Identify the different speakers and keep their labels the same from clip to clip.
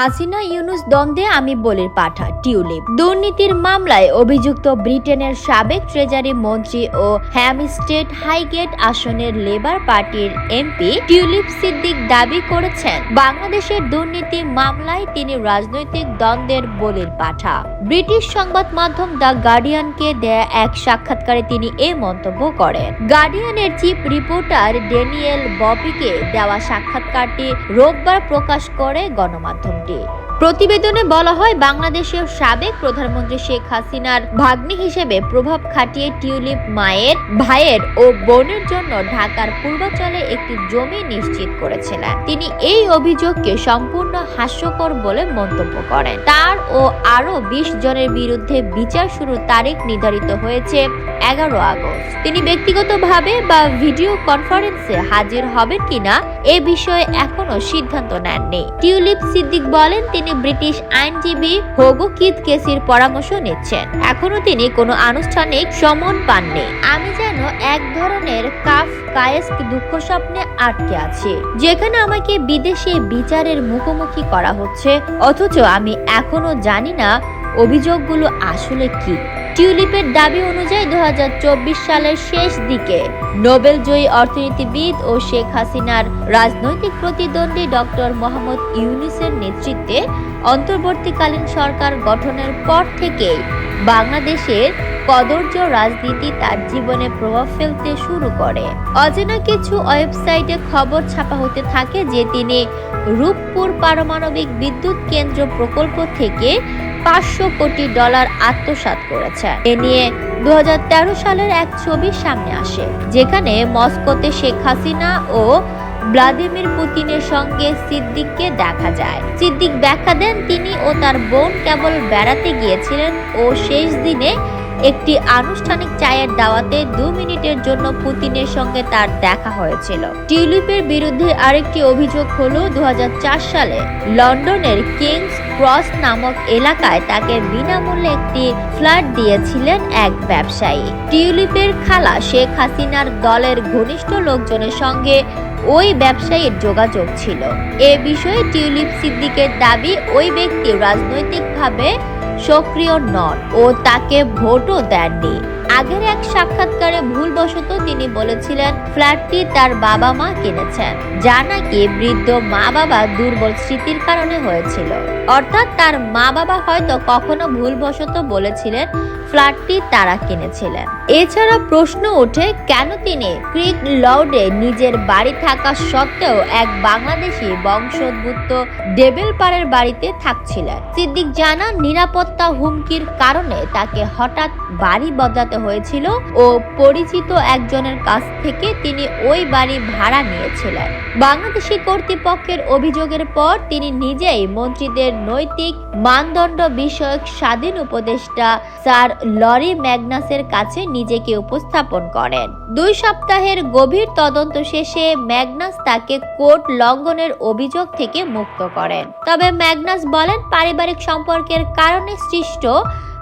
Speaker 1: হাসিনা ইউনুস দ্বন্দ্বে আমি বলির পাঠা, টিউলিপ। দুর্নীতির মামলায় অভিযুক্ত ব্রিটেনের সাবেক ট্রেজারি মন্ত্রী ও হ্যামস্টেড হাইগেট আসনের লেবার পার্টির এমপি টিউলিপ সিদ্দিক দাবি করেছেন, বাংলাদেশের দুর্নীতি মামলায় তিনি রাজনৈতিক দ্বন্দ্বের বলির পাঠা। ব্রিটিশ সংবাদ মাধ্যম দ্য গার্ডিয়ানকে দেয়া এক সাক্ষাৎকারে তিনি এ মন্তব্য করেন, গার্ডিয়ানের চিফ রিপোর্টার ড্যানিয়েল বপিকে দেওয়া সাক্ষাৎকারটি রোববার প্রকাশ করে day. প্রতিবেদনে বলা হয়, বাংলাদেশের সাবেক প্রধানমন্ত্রী শেখ হাসিনার ভাগ্নি হিসেবে প্রভাব খাটিয়ে টিউলিপ মায়ের, ভাইয়ের ও বোনের জন্য ঢাকার পূর্বাঞ্চলে একটি জমি নিশ্চিত করেছিলেন তিনি এই অভিযোগকে সম্পূর্ণ হাস্যকর বলে মন্তব্য করেন। তার ও আরও বিশ জনের বিরুদ্ধে বিচার শুরুর তারিখ নির্ধারিত হয়েছে এগারো আগস্ট। তিনি ব্যক্তিগতভাবে বা ভিডিও কনফারেন্সে হাজির হবেন কিনা এ বিষয়ে এখনও সিদ্ধান্ত নেননি। টিউলিপ সিদ্দিক বলেন, তিনি ব্রিটিশ আইনজীবী হোগো কিত কেসির পরামর্শ নিচ্ছেন। এখনও তিনি কোনো আনুষ্ঠানিক সমন পাননি। আমি যেন এক ধরনের কাফ কায়েস্ক দুঃখ স্বপ্নে আটকে আছি। যেখানে আমাকে বিদেশে বিচারের মুখোমুখি করা হচ্ছে। অথচ আমি এখনও জানি না অভিযোগগুলো আসলে কি। টিউলিপের দাবি অনুযায়ী দুহাজার চব্বিশ সালের শেষ দিকে নোবেল জয়ী অর্থনীতিবিদ ও শেখ হাসিনার রাজনৈতিক প্রতিদ্বন্দ্বী ডক্টর মোহাম্মদ ইউনুসের নেতৃত্বে অন্তর্বর্তীকালীন সরকার গঠনের পর থেকেই বাংলাদেশের কদর্য রাজনীতি তার জীবনে প্রভাব ফেলতে শুরু করে। অজানা কিছু ওয়েবসাইটে খবর ছাপা হতে থাকে যে তিনি রূপপুর পারমাণবিক বিদ্যুৎ কেন্দ্র প্রকল্প থেকে পাঁচশো কোটি ডলার আত্মসাত করেছে। এ নিয়ে দু হাজার তেরো সালের এক ছবি সামনে আসে, যেখানে মস্কোতে শেখ হাসিনা ও ভ্লাদিমির পুতিনের সঙ্গে সিদ্দিককে দেখা যায়। সিদ্দিক ব্যাখ্যা দেন, তিনি ও তার বোন কেবল বেড়াতে গিয়েছিলেন ও শেষ দিনে একটি আনুষ্ঠানিক চায়ের দাওয়াতে দু মিনিটের জন্য পুতিনের সঙ্গে তার দেখা হয়েছিল। টিউলিপের বিরুদ্ধে আরেকটি অভিযোগ হলো দু সালে লন্ডনের কিংস ক্রস নামক এলাকায় তাকে বিনামূল্যে একটি ফ্ল্যাট দিয়েছিলেন এক ব্যবসায়ী। টিউলিপের খালা শেখ হাসিনার দলের ঘনিষ্ঠ লোকজনের সঙ্গে ওই ব্যবসায়ীর যোগাযোগ ছিল। এ বিষয়ে টিউলিপ সিদ্দিকের দাবি, ওই ব্যক্তি রাজনৈতিকভাবে সক্রিয় নন ও তাকে ভোটও দেননি। আগের এক সাক্ষাৎকারে ভুলবশত তিনি বলেছিলেন, ফ্ল্যাটটি তার বাবা মা কিনেছেন, যা নাকি বৃদ্ধ মা বাবা দুর্বল স্মৃতির কারণে হয়েছিল। অর্থাৎ তার মা বাবা হয়তো কখনো ভুলবশত বলেছিলেন, ফ্ল্যাটটি তারা কিনেছিলেন। এছাড়া প্রশ্ন ওঠে, কেন তিনি ক্রিক লর্ডে নিজের বাড়ি থাকা সত্ত্বেও এক বাংলাদেশি বংশোদ্ভূত ডেবেলপাড়ের বাড়িতে থাকছিলেন? সিদ্দিক জানান, নিরাপত্তা হুমকির কারণে তাকে হঠাৎ বাড়ি বদলাতে হয়েছিল ও পরিচিত একজনের কাছ থেকে তিনি ওই বাড়ি ভাড়া নিয়েছিলেন। বাংলাদেশি কর্তৃপক্ষের অভিযোগের পর তিনি নিজেই মন্ত্রীদের নৈতিক মানদণ্ড বিষয়ক স্বাধীন উপদেষ্টা স্যার লরি ম্যাগনাসের কাছে নিজেকে উপস্থাপন করেন। দুই সপ্তাহের গভীর তদন্ত শেষে ম্যাগনাস তাকে কোর্ট লঙ্ঘনের অভিযোগ থেকে মুক্ত করেন। তবে ম্যাগনাস বলেন, পারিবারিক সম্পর্কের কারণে সৃষ্ট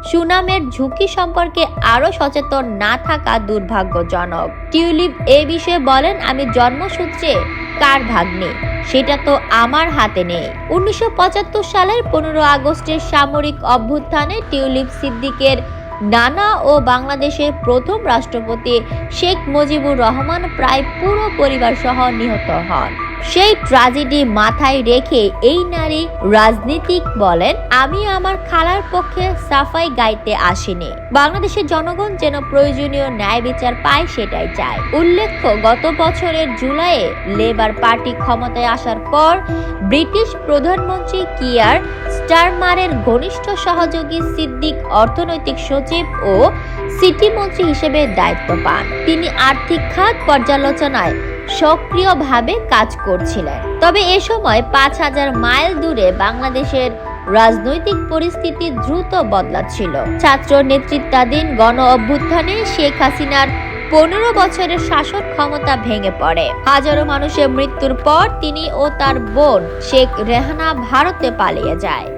Speaker 1: সুনামের ঝুঁকি সম্পর্কে আরও সচেতন না থাকা দুর্ভাগ্যজনক। টিউলিপ এ বিষয়ে বলেন, আমি জন্মসূত্রে কার ভাগ্নে? সেটা তো আমার হাতে নেই। উনিশশো পঁচাত্তর সালের পনেরো আগস্টের সামরিক অভ্যুত্থানে টিউলিপ সিদ্দিকের নানা ও বাংলাদেশের প্রথম রাষ্ট্রপতি শেখ মুজিবুর রহমান প্রায় পুরো পরিবার সহ নিহত হন। সেই ট্রাজেডি মাথায় রেখে এই নারী রাজনীতিক বলেন, আমি আমার খালার পক্ষে সাফাই গাইতে আসিনি। বাংলাদেশের জনগণ যেন প্রয়োজনীয় ন্যায় বিচার পায় সেটাই চায়। উল্লেখ্য, গত বছরের জুলাইয়ে লেবার পার্টি ক্ষমতায় আসার পর ব্রিটিশ প্রধানমন্ত্রী কিয়ার স্টারমারের ঘনিষ্ঠ সহযোগী সিদ্দিক অর্থনৈতিক সচিব ও সিটি মন্ত্রী হিসেবে দায়িত্ব পান। তিনি আর্থিক খাত পর্যালোচনায় সক্রিয়ভাবে কাজ করছিলেন। তবে এ সময় পাঁচ হাজার মাইল দূরে বাংলাদেশের রাজনৈতিক পরিস্থিতি দ্রুত বদলাচ্ছিল। ছাত্র নেতৃত্বাধীন গণ অভ্যুত্থানে শেখ হাসিনার পনেরো বছরের শাসন ক্ষমতা ভেঙে পড়ে। হাজারো মানুষের মৃত্যুর পর তিনি ও তার বোন শেখ রেহানা ভারতে পালিয়ে যায়।